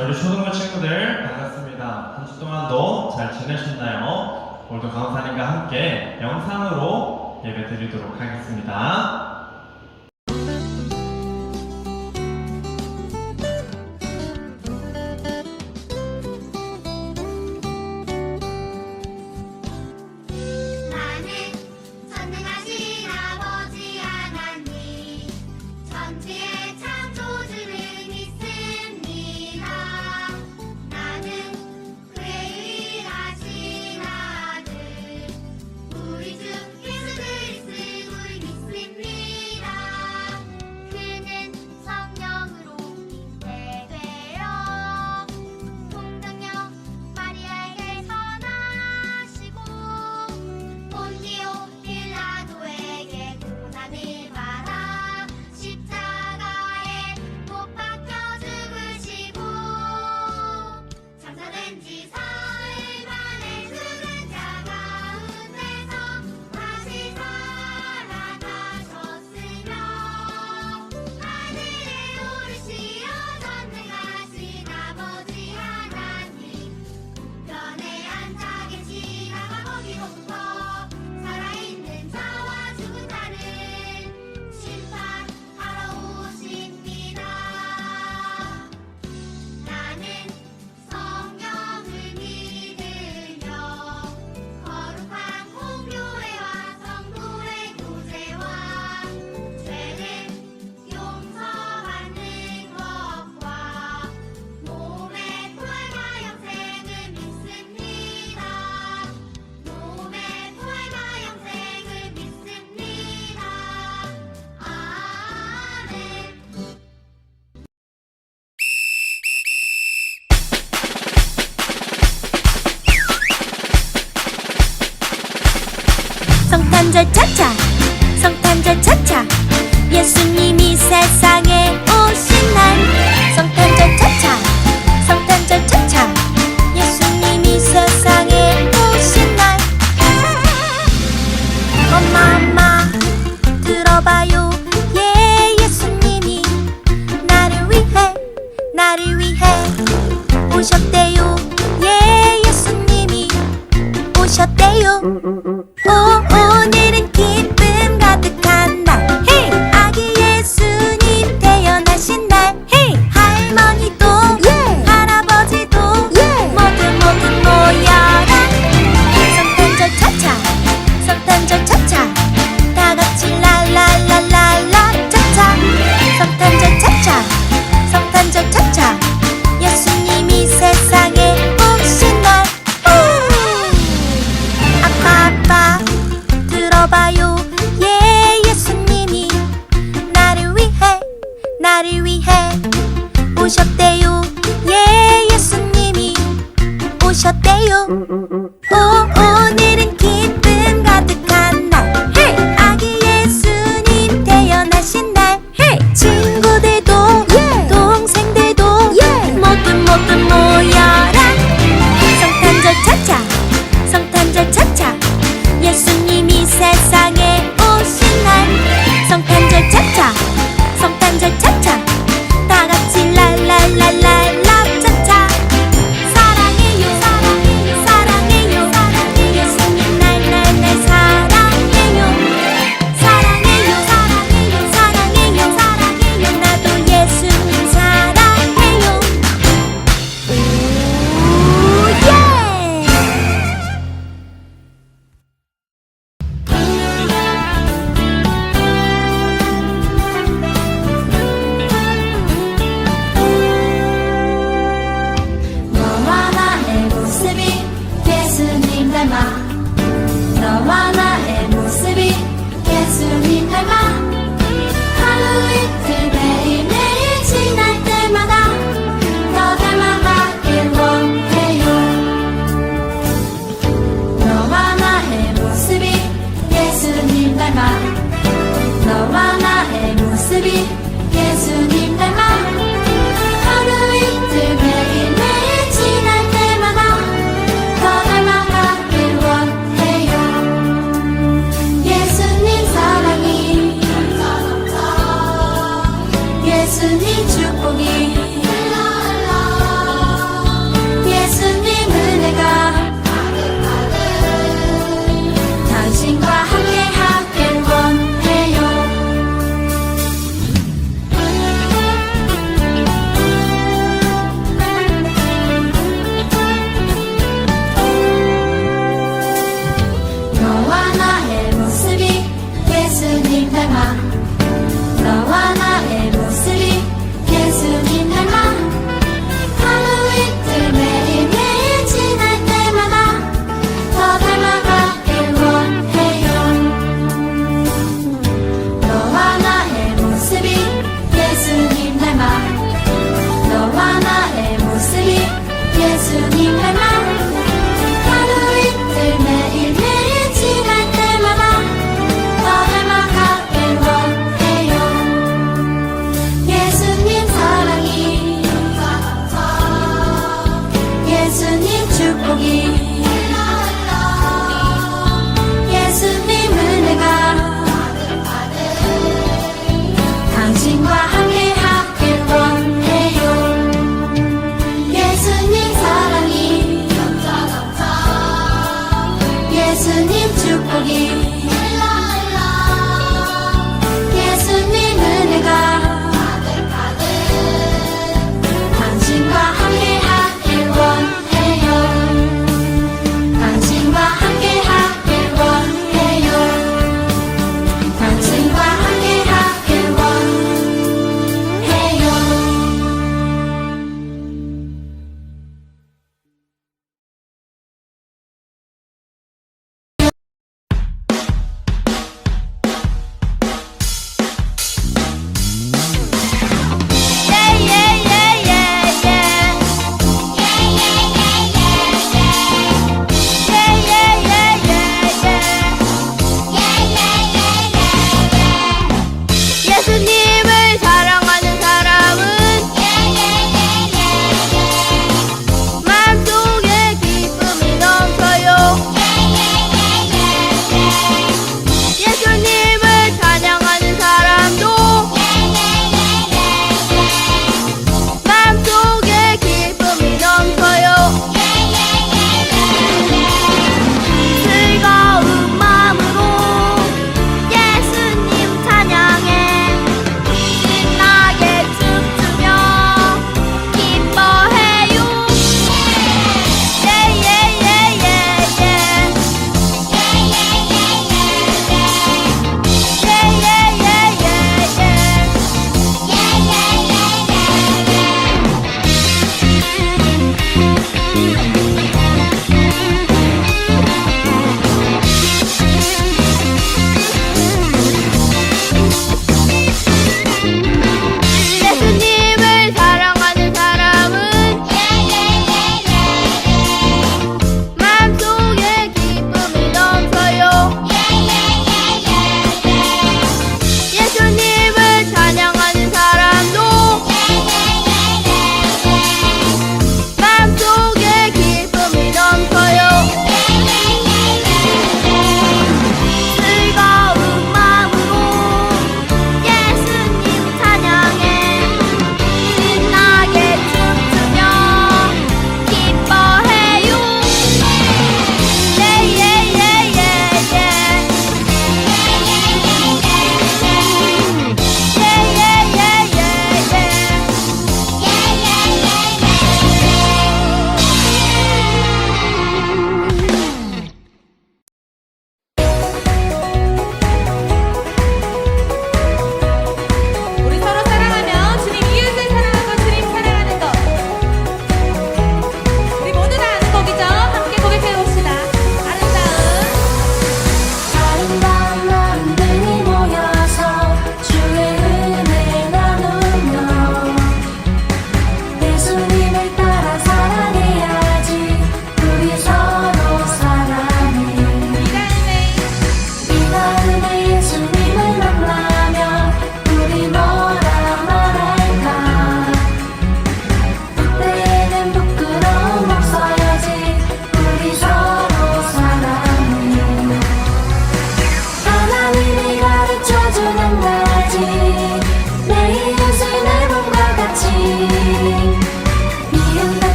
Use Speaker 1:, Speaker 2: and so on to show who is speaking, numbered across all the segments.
Speaker 1: 자, 우리 초등학교 친구들 반갑습니다. 한 주 동안도 잘 지내셨나요? 오늘도 강사님과 함께 영상으로 예배 드리도록 하겠습니다.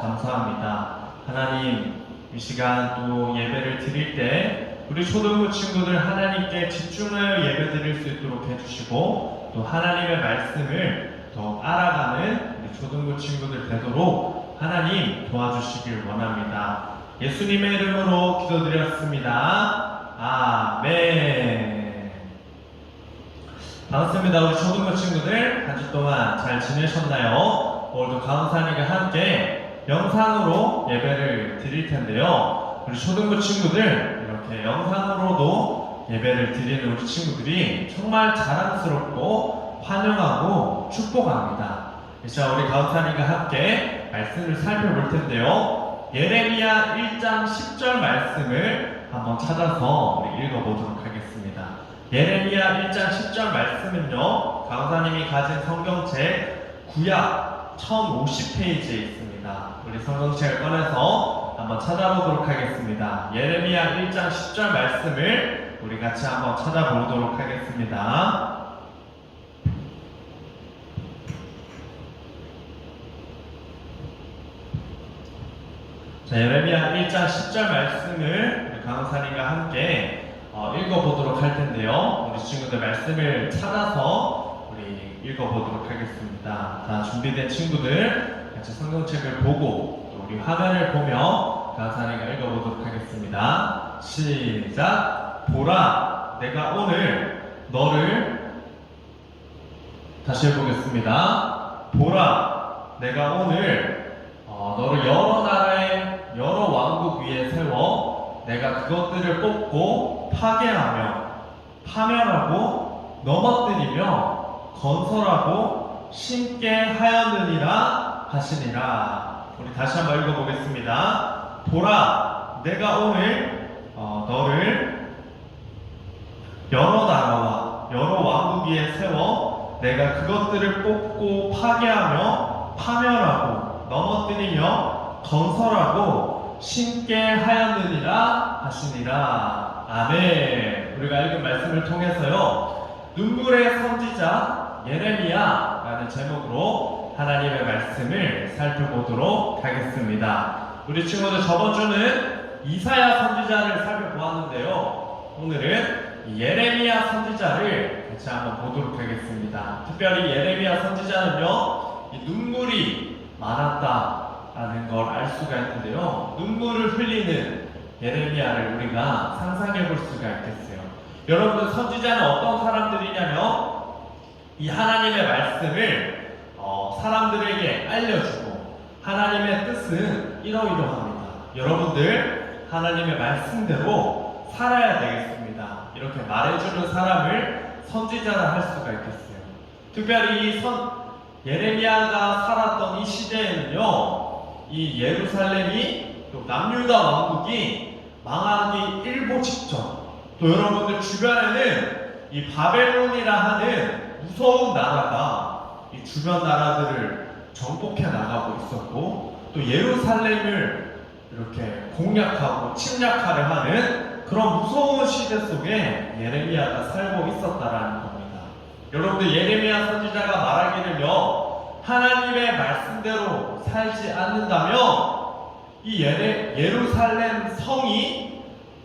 Speaker 2: 감사합니다. 하나님, 이 시간 또 예배를 드릴 때, 우리 초등부 친구들 하나님께 집중하여 예배 드릴 수 있도록 해주시고, 또 하나님의 말씀을 더욱 알아가는 우리 초등부 친구들 되도록 하나님 도와주시길 원합니다. 예수님의 이름으로 기도드렸습니다. 아멘. 반갑습니다. 우리 초등부 친구들 한 주 동안 잘 지내셨나요? 오늘도 강사님과 함께 영상으로 예배를 드릴 텐데요. 우리 초등부 친구들 이렇게 영상으로도 예배를 드리는 우리 친구들이 정말 자랑스럽고 환영하고 축복합니다. 자, 우리 강사님과 함께 말씀을 살펴볼 텐데요. 예레미야 1장 10절 말씀을 한번 찾아서 우리 읽어보도록 하겠습니다. 예레미야 1장 10절 말씀은요, 강사님이 가진 성경책 구약 1050페이지에 있습니다. 우리 성경책을 꺼내서 한번 찾아보도록 하겠습니다. 예레미야 1장 10절 말씀을 우리 같이 한번 찾아보도록 하겠습니다. 자, 예레미야 1장 10절 말씀을 우리 강사님과 함께 어, 읽어보도록 할 텐데요. 우리 친구들 말씀을 찾아서 읽어보도록 하겠습니다. 자, 준비된 친구들 같이 성경책을 보고 또 우리 화면을 보며 강사님과 읽어보도록 하겠습니다. 시작! 보라, 내가 오늘 너를 다시 해보겠습니다. 보라, 내가 오늘 어, 너를 여러 나라의 여러 왕국 위에 세워 내가 그것들을 뽑고 파괴하며 파멸하고 넘어뜨리며 건설하고 심게 하였느니라 하시니라. 우리 다시 한번 읽어보겠습니다. 보라, 내가 오늘 어, 너를 여러 나라와 여러 왕국 위에 세워 내가 그것들을 뽑고 파괴하며 파멸하고 넘어뜨리며 건설하고 심게 하였느니라 하시니라 아멘 우리가 읽은 말씀을 통해서요 눈물의 선지자 예레미야라는 제목으로 하나님의 말씀을 살펴보도록 하겠습니다 우리 친구들 저번 주는 이사야 선지자를 살펴보았는데요 오늘은 이 예레미야 선지자를 같이 한번 보도록 하겠습니다. 특별히 예레미야 선지자는요, 이 눈물이 많았다라는 걸 알 수가 있는데요. 눈물을 흘리는 예레미야를 우리가 상상해 볼 수가 있겠어요. 여러분들 선지자는 어떤 사람들이냐면 이 하나님의 말씀을 어, 사람들에게 알려주고 하나님의 뜻은 이러이러합니다. 여러분들 하나님의 말씀대로 살아야 되겠습니다. 이렇게 말해주는 사람을 선지자라 할 수가 있겠어요. 특별히 이 선, 예레미야가 살았던 이 시대에는요, 이 예루살렘이 또 남유다 왕국이 망하기 일보 직전, 또 여러분들 주변에는 이 바벨론이라 하는 무서운 나라가 이 주변 나라들을 정복해 나가고 있었고, 또 예루살렘을 이렇게 공략하고 침략하려 하는 그런 무서운 시대 속에 예레미야가 살고 있었다라는 겁니다. 여러분들 예레미야 선지자가 말하기를요, 하나님의 말씀대로 살지 않는다면 이 예루살렘 성이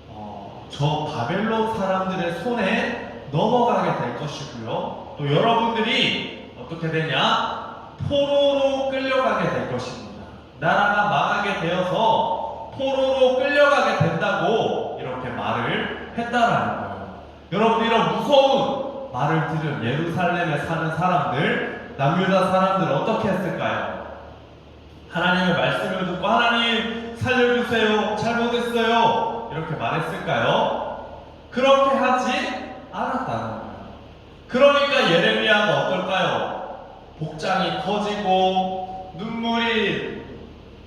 Speaker 2: 어, 저 바벨론 사람들의 손에 넘어가게 될 것이고요. 또 여러분들이 어떻게 되냐? 포로로 끌려가게 될 것입니다. 나라가 망하게 되어서 포로로 끌려가게 된다고 이렇게 말을 했다라는 거예요. 여러분 이런 무서운 말을 들은 예루살렘에 사는 사람들, 남유다 사람들 어떻게 했을까요? 하나님의 말씀을 듣고 하나님 살려주세요, 잘못했어요 이렇게 말했을까요? 그렇게 하지 거예요. 그러니까 예레미야가 어떨까요? 복장이 커지고 눈물이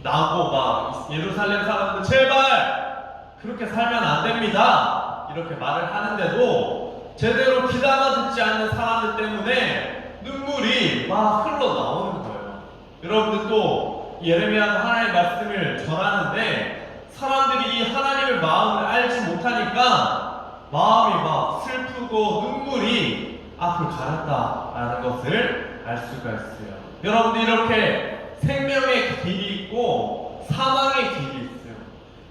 Speaker 2: 나고 막 예루살렘 사람들 제발 그렇게 살면 안 됩니다. 이렇게 말을 하는데도 제대로 귀담아 듣지 않는 사람들 때문에 눈물이 막 흘러나오는 거예요. 여러분들 또 예레미야가 하나님의 말씀을 전하는데 사람들이 이 하나님의 마음을 알지 못하니까 마음이 막 슬프고 눈물이 앞을 가렸다라는 것을 알 수가 있어요. 여러분들 이렇게 생명의 길이 있고 사망의 길이 있어요.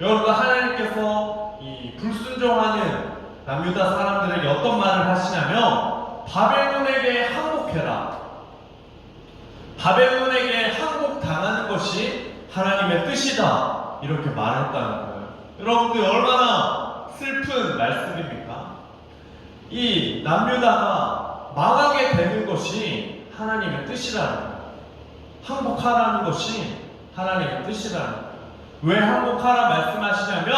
Speaker 2: 여러분 하나님께서 이 불순종하는 남유다 사람들에게 어떤 말을 하시냐면 바벨론에게 항복해라. 바벨론에게 항복당하는 것이 하나님의 뜻이다. 이렇게 말했다는 거예요. 여러분들 얼마나 슬픈 말씀입니까? 이 남유다가 망하게 되는 것이 하나님의 뜻이라는. 항복하라는 것이 하나님의 뜻이라는. 왜 항복하라 말씀하시냐면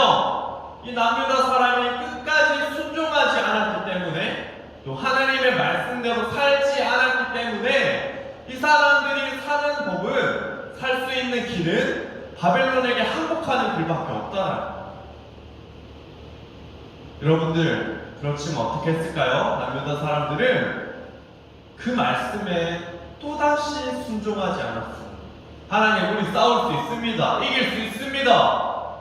Speaker 2: 이 남유다 사람이 끝까지 순종하지 않았기 때문에 또 하나님의 말씀대로 살지 않았기 때문에 이 사람들이 사는 법은 살 수 있는 길은 바벨론에게 항복하는 길밖에 거예요. 여러분들 그렇지만 어떻게 했을까요? 남유다 사람들은 그 말씀에 또다시 순종하지 않았어요. 하나님 우리 싸울 수 있습니다. 이길 수 있습니다.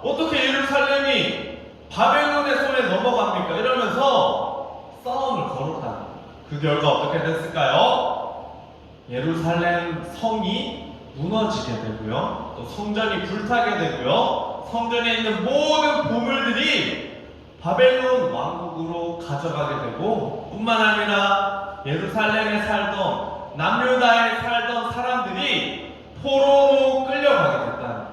Speaker 2: 어떻게 예루살렘이 바벨론의 손에 넘어갑니까? 이러면서 싸움을 걸었다. 그 결과 어떻게 됐을까요? 예루살렘 성이 무너지게 되고요. 또 성전이 불타게 되고요. 성전에 있는 모든 보물들이 바벨론 왕국으로 가져가게 되고 뿐만 아니라 예루살렘에 살던 남유다에 살던 사람들이 포로로 끌려가게 거예요.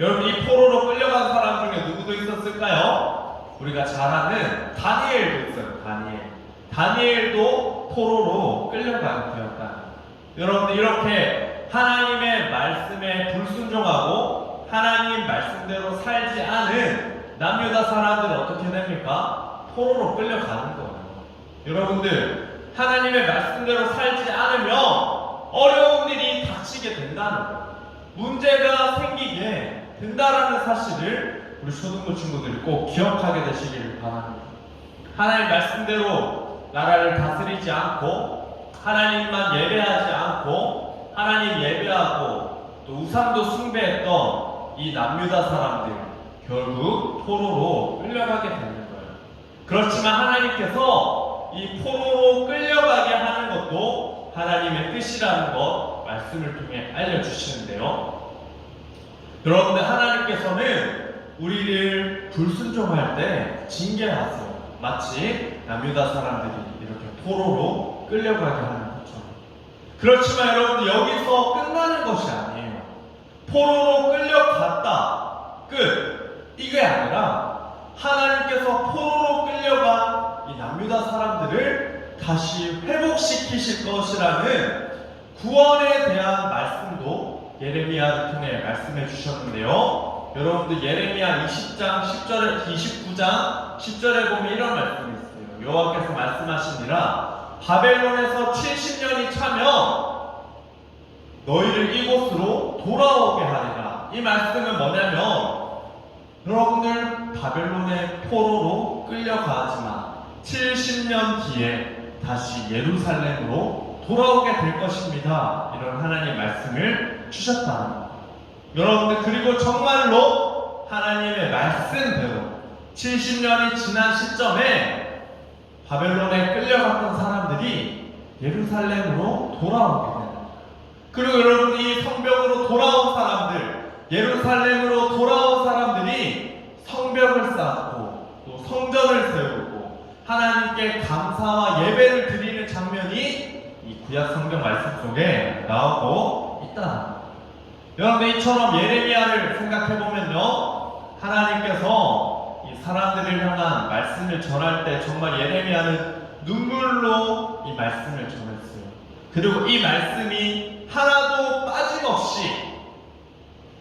Speaker 2: 여러분 이 포로로 끌려간 사람 중에 누구도 있었을까요? 우리가 잘 아는 다니엘도 있어요. 다니엘. 다니엘도 포로로 끌려가게 되었다는 거예요. 여러분들 이렇게 하나님의 말씀에 불순종하고 하나님 말씀대로 살지 않은 남유다 사람들은 어떻게 됩니까? 포로로 끌려가는 거예요. 여러분들 하나님의 말씀대로 살지 않으면 어려운 일이 닥치게 된다는 거예요. 문제가 생기게 된다라는 사실을 우리 초등부 친구들이 꼭 기억하게 되시기를 바랍니다. 하나님 말씀대로 나라를 다스리지 않고 하나님만 예배하지 않고 하나님 예배하고 또 우상도 숭배했던 이 남유다 사람들 결국 포로로 끌려가게 되는 거예요. 그렇지만 하나님께서 이 포로로 끌려가게 하는 것도 하나님의 뜻이라는 것 말씀을 통해 알려주시는데요. 여러분들 하나님께서는 우리를 불순종할 때 징계하세요. 마치 남유다 사람들이 이렇게 포로로 끌려가게 하는 것처럼. 그렇지만 여러분들 여기서 끝나는 것이 아니에요. 포로로 끌려갔다. 끝. 이게 아니라 하나님께서 포로로 끌려간 이 남유다 사람들을 다시 회복시키실 것이라는 구원에 대한 말씀도 예레미야를 통해 말씀해 주셨는데요. 여러분들 예레미야 20장 10절에 29장 10절에 보면 이런 말씀이 있어요. 여호와께서 말씀하시니라 바벨론에서 70년이 차면 너희를 이곳으로 돌아오게 하리라. 이 말씀은 뭐냐면 여러분들 바벨론의 포로로 끌려가지만 70년 뒤에 다시 예루살렘으로 돌아오게 될 것입니다. 이런 하나님 말씀을 거예요. 여러분들 그리고 정말로 하나님의 말씀대로 70년이 지난 시점에 바벨론에 끌려갔던 사람들이 예루살렘으로 돌아오게 됩니다. 그리고 여러분 이 성벽으로 돌아온 사람들, 예루살렘으로 돌아온 사람들이 성벽을 쌓고 또 성전을 세우고 하나님께 감사와 예배를 드리는 장면이 이 구약 성경 말씀 속에 나오고 거예요. 여러분 이처럼 예레미야를 생각해 보면요, 하나님께서 이 사람들을 향한 말씀을 전할 때 정말 예레미야는 눈물로 이 말씀을 전했어요. 그리고 이 말씀이 하나도 빠짐없이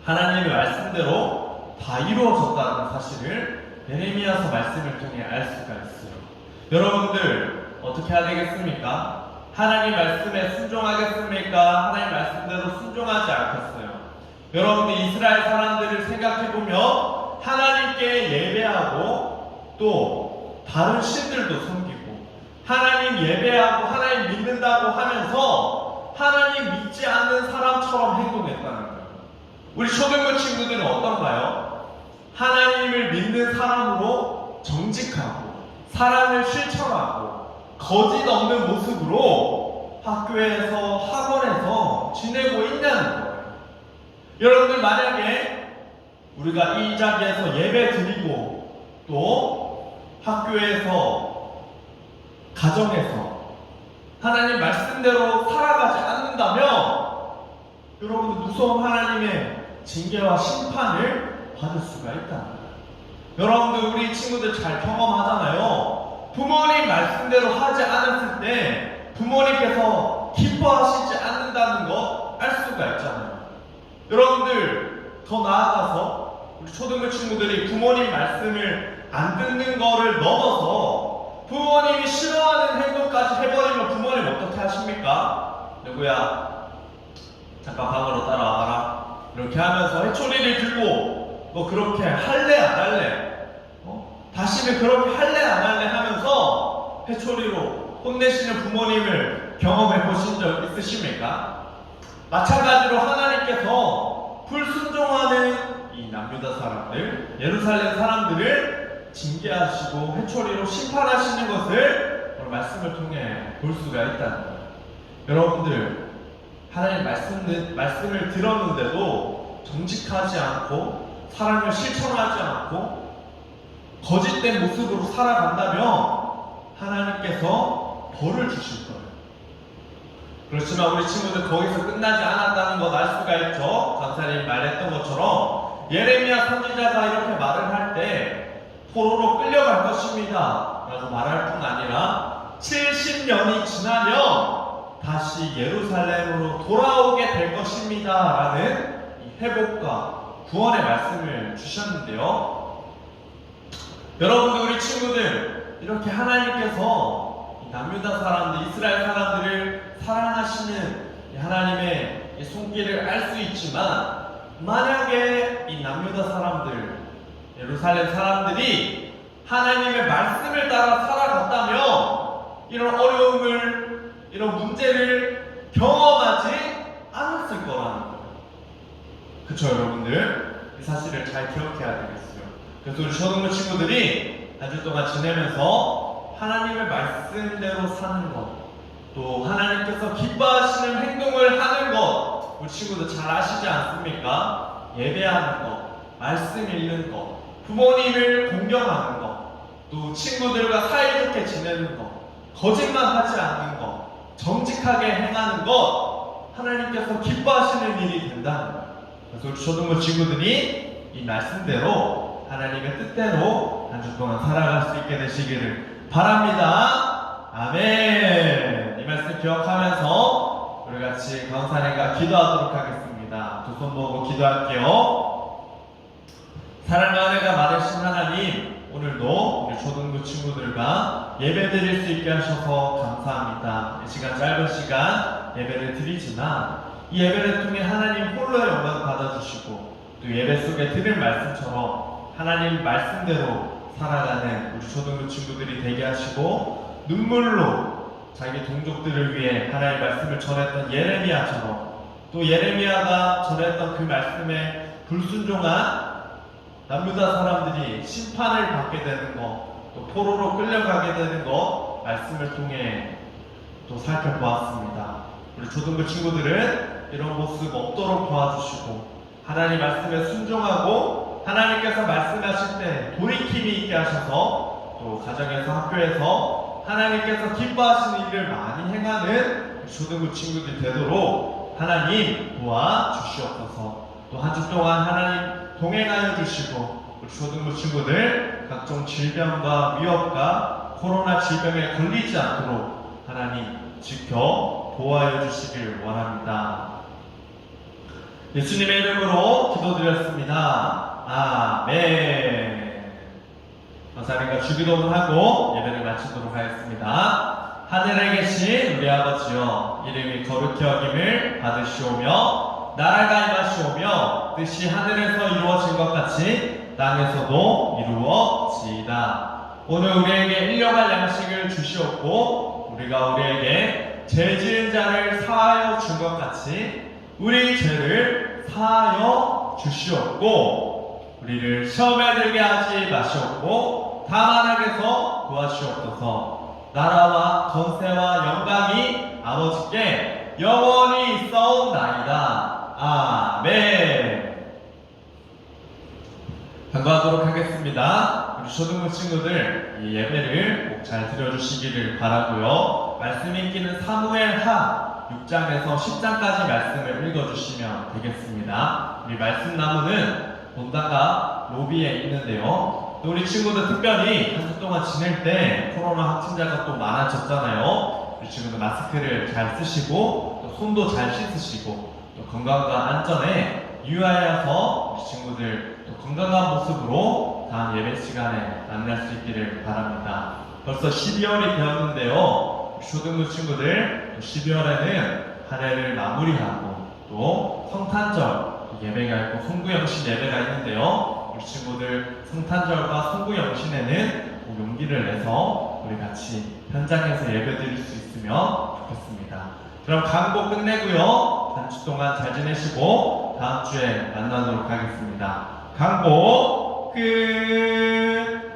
Speaker 2: 하나님의 말씀대로 다 이루어졌다는 사실을 예레미야서 말씀을 통해 알 수가 있어요. 여러분들 어떻게 해야 되겠습니까? 하나님 말씀에 순종하겠습니까? 하나님 말씀대로 순종하지 않겠어요. 여러분들 이스라엘 사람들을 생각해 보면 하나님께 예배하고 또 다른 신들도 섬기고 하나님 예배하고 하나님 믿는다고 하면서 하나님 믿지 않는 사람처럼 행동했다는 거예요. 우리 초등부 친구들은 어떤가요? 하나님을 믿는 사람으로 정직하고 사랑을 실천하고 거짓 없는 모습으로 학교에서 학원에서 지내고 있냐는 거예요. 여러분들 만약에 우리가 이 자리에서 예배 드리고 또 학교에서 가정에서 하나님 말씀대로 살아가지 않는다면 여러분들 무서운 하나님의 징계와 심판을 받을 수가 있다. 여러분들 우리 친구들 잘 경험하잖아요. 부모님 말씀대로 하지 않았을 때 부모님께서 기뻐하시지 않는다는 거 알 수가 있잖아요. 여러분들 더 나아가서 우리 초등부 친구들이 부모님 말씀을 안 듣는 거를 넘어서 부모님이 싫어하는 행동까지 해버리면 부모님 어떻게 하십니까? 누구야? 잠깐 방으로 따라와라. 이렇게 하면서 해초리를 들고 너 그렇게 할래 안 할래? 어? 다시는 그렇게 할래 안 할래 하면서 해초리로 혼내시는 부모님을 경험해 보신 적 있으십니까? 마찬가지로 하나님께서 불순종하는 이 남유다 사람들, 예루살렘 사람들을 징계하시고 해초리로 심판하시는 것을 오늘 말씀을 통해 볼 수가 있다는 거예요. 여러분들 하나님 말씀, 말씀을 들었는데도 정직하지 않고 사랑을 실천하지 않고 거짓된 모습으로 살아간다면 하나님께서 벌을 주실 거예요. 그렇지만 우리 친구들 거기서 끝나지 않았다는 것 알 수가 있죠. 강사님 말했던 것처럼 예레미야 선지자가 이렇게 말을 할 때 포로로 끌려갈 것입니다. 라고 말할 뿐 아니라 70년이 지나면 다시 예루살렘으로 돌아오게 될 것입니다. 라는 이 회복과 구원의 말씀을 주셨는데요. 여러분들, 우리 친구들, 이렇게 하나님께서 이 남유다 사람들, 이스라엘 사람들을 사랑하시는 이 하나님의 이 손길을 알 수 있지만, 만약에 이 남유다 사람들, 예루살렘 사람들이 하나님의 말씀을 따라 살아갔다면, 이런 어려움을, 이런 문제를 경험하지 않았을 거라는 거예요. 그쵸, 여러분들? 이 사실을 잘 기억해야 되겠어요. 그래서 우리 초등부 친구들이 한 주 동안 지내면서 하나님의 말씀대로 사는 것, 또 하나님께서 기뻐하시는 행동을 하는 것, 우리 친구들 잘 아시지 않습니까? 예배하는 것, 말씀 읽는 것, 부모님을 공경하는 것, 또 친구들과 사이좋게 지내는 것, 거짓말 하지 않는 것, 정직하게 행하는 것, 하나님께서 기뻐하시는 일이 거예요. 그래서 초등부 친구들이 이 말씀대로 하나님의 뜻대로 한 주 동안 살아갈 수 있게 되시기를 바랍니다. 아멘. 이 말씀 기억하면서 우리 같이 강사님과 기도하도록 하겠습니다. 두 손 모으고 기도할게요. 사랑과 은혜가 많으신 하나님, 오늘도 우리 초등부 친구들과 예배 드릴 수 있게 하셔서 감사합니다. 이 시간 짧은 시간 예배를 드리지만 이 예배를 통해 하나님 홀로의 영광 받아주시고 또 예배 속에 들을 말씀처럼 하나님 말씀대로 살아가는 우리 초등부 친구들이 되게 하시고 눈물로 자기 동족들을 위해 하나님의 말씀을 전했던 예레미야처럼 또 예레미야가 전했던 그 말씀에 불순종한 남유다 사람들이 심판을 받게 되는 것, 또 포로로 끌려가게 되는 것 말씀을 통해 또 살펴보았습니다. 우리 초등부 친구들은 이런 모습 없도록 도와주시고 하나님 말씀에 순종하고 하나님께서 말씀하실 때 돌이킴이 있게 하셔서 또 가정에서 학교에서 하나님께서 기뻐하시는 일을 많이 행하는 초등부 친구들 되도록 하나님 도와주시옵소서 또 한 주 동안 하나님 동행하여 주시고 우리 초등부 친구들 각종 질병과 위협과 코로나 질병에 걸리지 않도록 하나님 지켜 보호하여 주시길 원합니다. 예수님의 이름으로 기도드렸습니다. 아멘. 감사님과 주기도문 하고 예배를 마치도록 하겠습니다. 하늘에 계신 우리 아버지여 이름이 거룩히 여김을 받으시오며 나라가 임하시오며 뜻이 하늘에서 이루어진 것 같이 땅에서도 이루어지이다. 오늘 우리에게 일용할 양식을 주시옵고 우리가 우리에게 죄 지은 자를 사하여 준 것 같이 우리 죄를 사하여 주시옵고 우리를 시험에 들게 하지 마시옵고 다만 악에서 구하시옵소서 나라와 권세와 영광이 아버지께 영원히 있어옵나이다 아멘 간구하도록 하겠습니다. 우리 초등부 친구들 이 예배를 꼭잘 드려주시기를 바라고요. 말씀 읽기는 사무엘 하 6장에서 10장까지 말씀을 읽어주시면 되겠습니다. 우리 말씀 나무는 본다가 로비에 있는데요. 또 우리 친구들 특별히 한 주 동안 지낼 때 코로나 확진자가 또 많아졌잖아요. 우리 친구들 마스크를 잘 쓰시고 또 손도 잘 씻으시고 또 건강과 안전에 유의하여서 우리 친구들 또 건강한 모습으로 다음 예배 시간에 만날 수 있기를 바랍니다. 벌써 12월이 되었는데요. 초등부 친구들 12월에는 한 해를 마무리하고 또 성탄절 예배가 있고 송구영신 예배가 있는데요. 우리 친구들 성탄절과 송구영신에는 꼭 용기를 내서 우리 같이 현장에서 예배 드릴 수 있으면 좋겠습니다. 그럼 광고 끝내고요. 한 주 동안 잘 지내시고 다음 주에 만나도록 하겠습니다. 광고 끝!